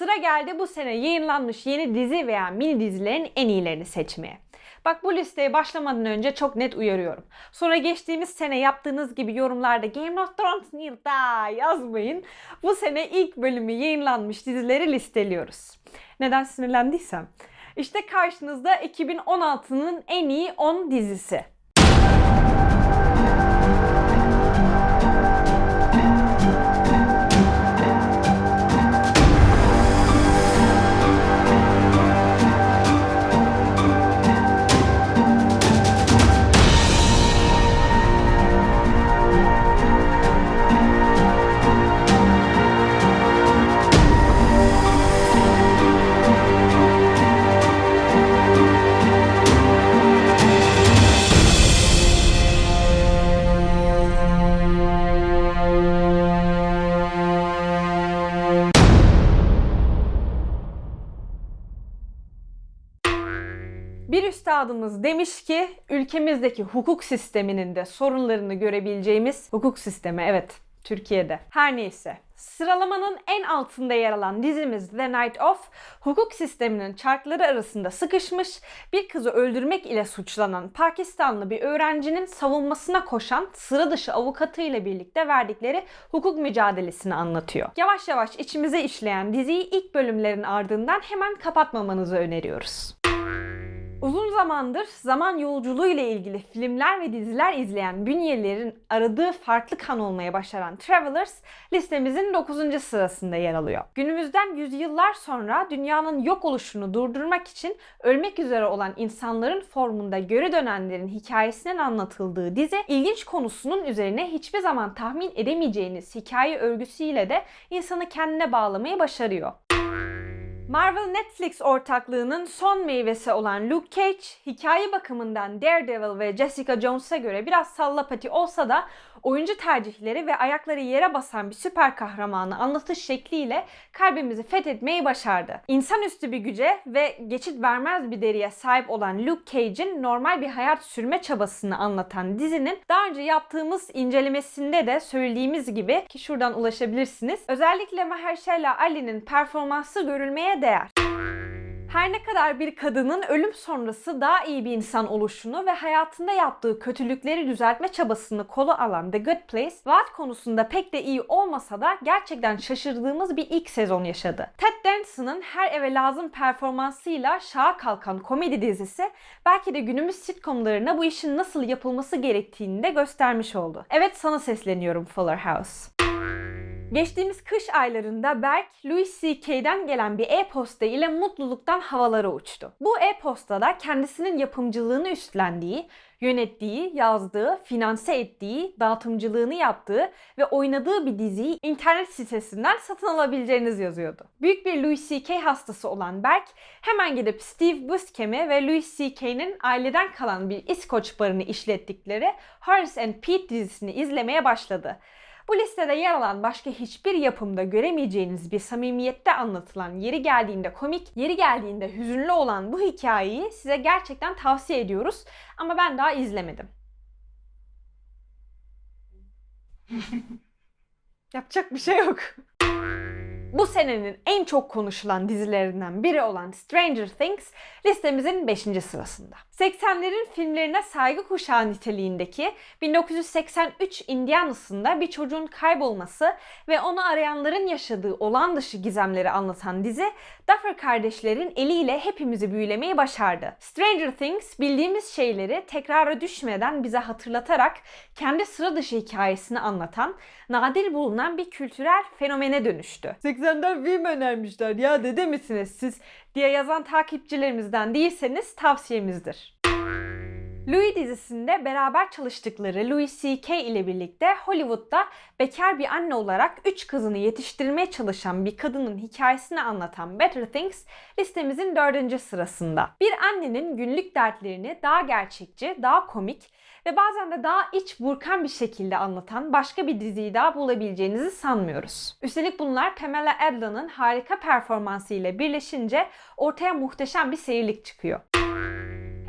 Sıra geldi bu sene yayınlanmış yeni dizi veya mini dizilerin en iyilerini seçmeye. Bak bu listeye başlamadan önce çok net uyarıyorum. Sonra geçtiğimiz sene yaptığınız gibi yorumlarda Game of Thrones yılda yazmayın. Bu sene ilk bölümü yayınlanmış dizileri listeliyoruz. Neden sinirlendiysem. İşte karşınızda 2016'nın en iyi 10 dizisi. Bir üstadımız demiş ki ülkemizdeki hukuk sisteminin de sorunlarını görebileceğimiz hukuk sistemi evet Türkiye'de. Her neyse. Sıralamanın en altında yer alan dizimiz The Night Of, hukuk sisteminin çarkları arasında sıkışmış, bir kızı öldürmek ile suçlanan Pakistanlı bir öğrencinin savunmasına koşan sıra dışı avukatıyla birlikte verdikleri hukuk mücadelesini anlatıyor. Yavaş yavaş içimize işleyen diziyi ilk bölümlerin ardından hemen kapatmamanızı öneriyoruz. Uzun zamandır zaman yolculuğu ile ilgili filmler ve diziler izleyen bünyelerin aradığı farklı kan olmaya başaran Travelers listemizin 9. sırasında yer alıyor. Günümüzden yüzyıllar sonra dünyanın yok oluşunu durdurmak için ölmek üzere olan insanların formunda geri dönenlerin hikayesinin anlatıldığı dizi ilginç konusunun üzerine hiçbir zaman tahmin edemeyeceğiniz hikaye örgüsüyle de insanı kendine bağlamayı başarıyor. Marvel Netflix ortaklığının son meyvesi olan Luke Cage, hikaye bakımından Daredevil ve Jessica Jones'a göre biraz sallapati olsa da oyuncu tercihleri ve ayakları yere basan bir süper kahramanı anlatış şekliyle kalbimizi fethetmeyi başardı. İnsanüstü bir güce ve geçit vermez bir deriye sahip olan Luke Cage'in normal bir hayat sürme çabasını anlatan dizinin daha önce yaptığımız incelemesinde de söylediğimiz gibi ki şuradan ulaşabilirsiniz. Özellikle Mahershala Ali'nin performansı görülmeye değer. Her ne kadar bir kadının ölüm sonrası daha iyi bir insan oluşunu ve hayatında yaptığı kötülükleri düzeltme çabasını kolu alan The Good Place, vaat konusunda pek de iyi olmasa da gerçekten şaşırdığımız bir ilk sezon yaşadı. Ted Danson'ın her eve lazım performansıyla şaha kalkan komedi dizisi belki de günümüz sitcomlarına bu işin nasıl yapılması gerektiğini de göstermiş oldu. Evet sana sesleniyorum Fuller House. Geçtiğimiz kış aylarında Berk, Louis C.K.'den gelen bir e-posta ile mutluluktan havalara uçtu. Bu e-postada kendisinin yapımcılığını üstlendiği, yönettiği, yazdığı, finanse ettiği, dağıtımcılığını yaptığı ve oynadığı bir diziyi internet sitesinden satın alabileceğiniz yazıyordu. Büyük bir Louis C.K. hastası olan Berk hemen gidip Steve Buscemi ve Louis C.K.'nin aileden kalan bir İskoç barını işlettikleri Horace and Pete dizisini izlemeye başladı. Bu listede yer alan başka hiçbir yapımda göremeyeceğiniz bir samimiyette anlatılan yeri geldiğinde komik, yeri geldiğinde hüzünlü olan bu hikayeyi size gerçekten tavsiye ediyoruz ama ben daha izlemedim. Yapacak bir şey yok. Bu senenin en çok konuşulan dizilerinden biri olan Stranger Things listemizin 5. sırasında. 80'lerin filmlerine saygı kuşağı niteliğindeki 1983 Indiana'sında bir çocuğun kaybolması ve onu arayanların yaşadığı olağan dışı gizemleri anlatan dizi Duffer kardeşlerin eliyle hepimizi büyülemeyi başardı. Stranger Things bildiğimiz şeyleri tekrara düşmeden bize hatırlatarak kendi sıra dışı hikayesini anlatan nadir bulunan bir kültürel fenomene dönüştü. 80'den film önermişler ya dede misiniz siz diye yazan takipçilerimizden değilseniz tavsiyemizdir. Louis dizisinde beraber çalıştıkları Louis C.K. ile birlikte Hollywood'da bekar bir anne olarak 3 kızını yetiştirmeye çalışan bir kadının hikayesini anlatan Better Things listemizin 4. sırasında. Bir annenin günlük dertlerini daha gerçekçi, daha komik ve bazen de daha iç burkan bir şekilde anlatan başka bir diziyi daha bulabileceğinizi sanmıyoruz. Üstelik bunlar Pamela Adlon'ın harika performansı ile birleşince ortaya muhteşem bir seyirlik çıkıyor.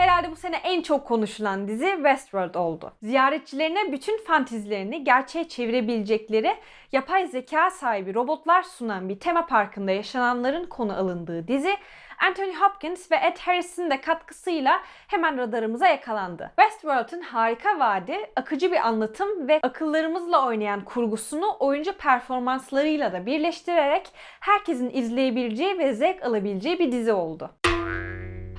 Herhalde bu sene en çok konuşulan dizi Westworld oldu. Ziyaretçilerine bütün fantizilerini gerçeğe çevirebilecekleri yapay zeka sahibi robotlar sunan bir tema parkında yaşananların konu alındığı dizi Anthony Hopkins ve Ed Harris'in de katkısıyla hemen radarımıza yakalandı. Westworld'un harika vaadi, akıcı bir anlatım ve akıllarımızla oynayan kurgusunu oyuncu performanslarıyla da birleştirerek herkesin izleyebileceği ve zevk alabileceği bir dizi oldu.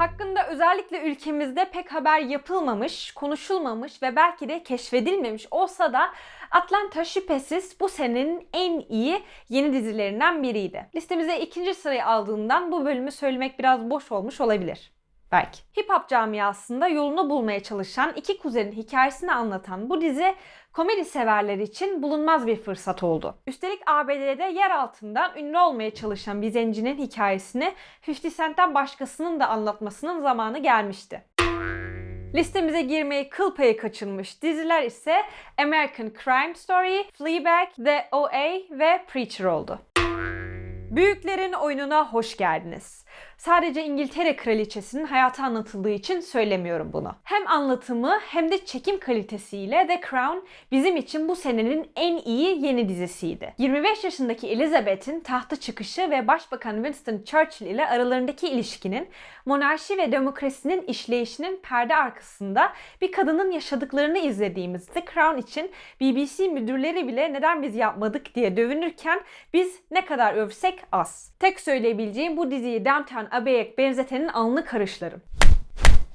Hakkında özellikle ülkemizde pek haber yapılmamış, konuşulmamış ve belki de keşfedilmemiş olsa da Atlanta şüphesiz bu senenin en iyi yeni dizilerinden biriydi. Listemize ikinci sırayı aldığından bu bölümü söylemek biraz boş olmuş olabilir. Belki. Hip hop camiasında yolunu bulmaya çalışan iki kuzenin hikayesini anlatan bu dizi komedi severler için bulunmaz bir fırsat oldu. Üstelik ABD'de yer altından ünlü olmaya çalışan bir zencinin hikayesini 50 Cent'ten başkasının da anlatmasının zamanı gelmişti. Listemize girmeyi kıl payı kaçırmış diziler ise American Crime Story, Fleabag, The OA ve Preacher oldu. Büyüklerin oyununa hoş geldiniz. Sadece İngiltere kraliçesinin hayatı anlatıldığı için söylemiyorum bunu. Hem anlatımı hem de çekim kalitesiyle The Crown bizim için bu senenin en iyi yeni dizisiydi. 25 yaşındaki Elizabeth'in tahta çıkışı ve Başbakan Winston Churchill ile aralarındaki ilişkinin monarşi ve demokrasinin işleyişinin perde arkasında bir kadının yaşadıklarını izlediğimiz The Crown için BBC müdürleri bile neden biz yapmadık diye dövünürken biz ne kadar övsek az. Tek söyleyebileceğim bu diziyi Downton Abbey'e benzetenin alnı karışlarım.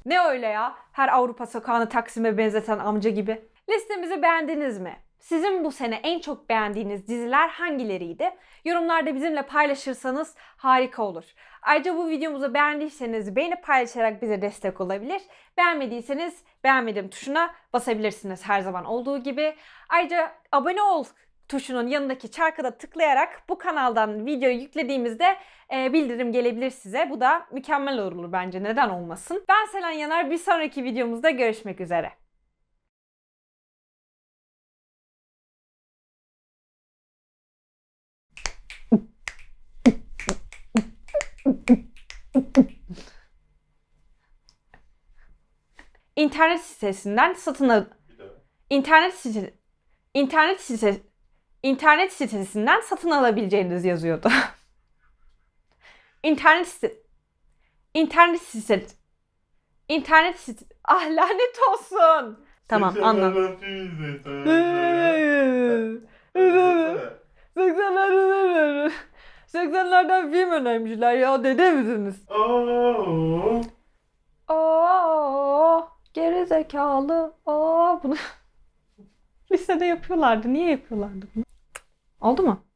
Ne öyle ya? Her Avrupa sokağını Taksim'e benzeten amca gibi. Listemizi beğendiniz mi? Sizin bu sene en çok beğendiğiniz diziler hangileriydi? Yorumlarda bizimle paylaşırsanız harika olur. Ayrıca bu videomuzu beğendiyseniz beğenip paylaşarak bize destek olabilir. Beğenmediyseniz beğenmedim tuşuna basabilirsiniz her zaman olduğu gibi. Ayrıca abone ol tuşunun yanındaki çarkı da tıklayarak bu kanaldan videoyu yüklediğimizde e, bildirim gelebilir size. Bu da mükemmel olur bence. Neden olmasın? Ben Selen Yanar. Bir sonraki videomuzda görüşmek üzere. İnternet sitesinden satın al İnternet sitesi İnternet sitesi internet sitesinden satın alabileceğiniz yazıyordu. internet site internet site internet site ah lanet olsun. Tamam anladım. 80'lerden 80'lerden film önermişler ya dede misiniz? Aa, geri zekalı. Aa, bunu lisede yapıyorlardı. Niye yapıyorlardı bunu? Oldu mu?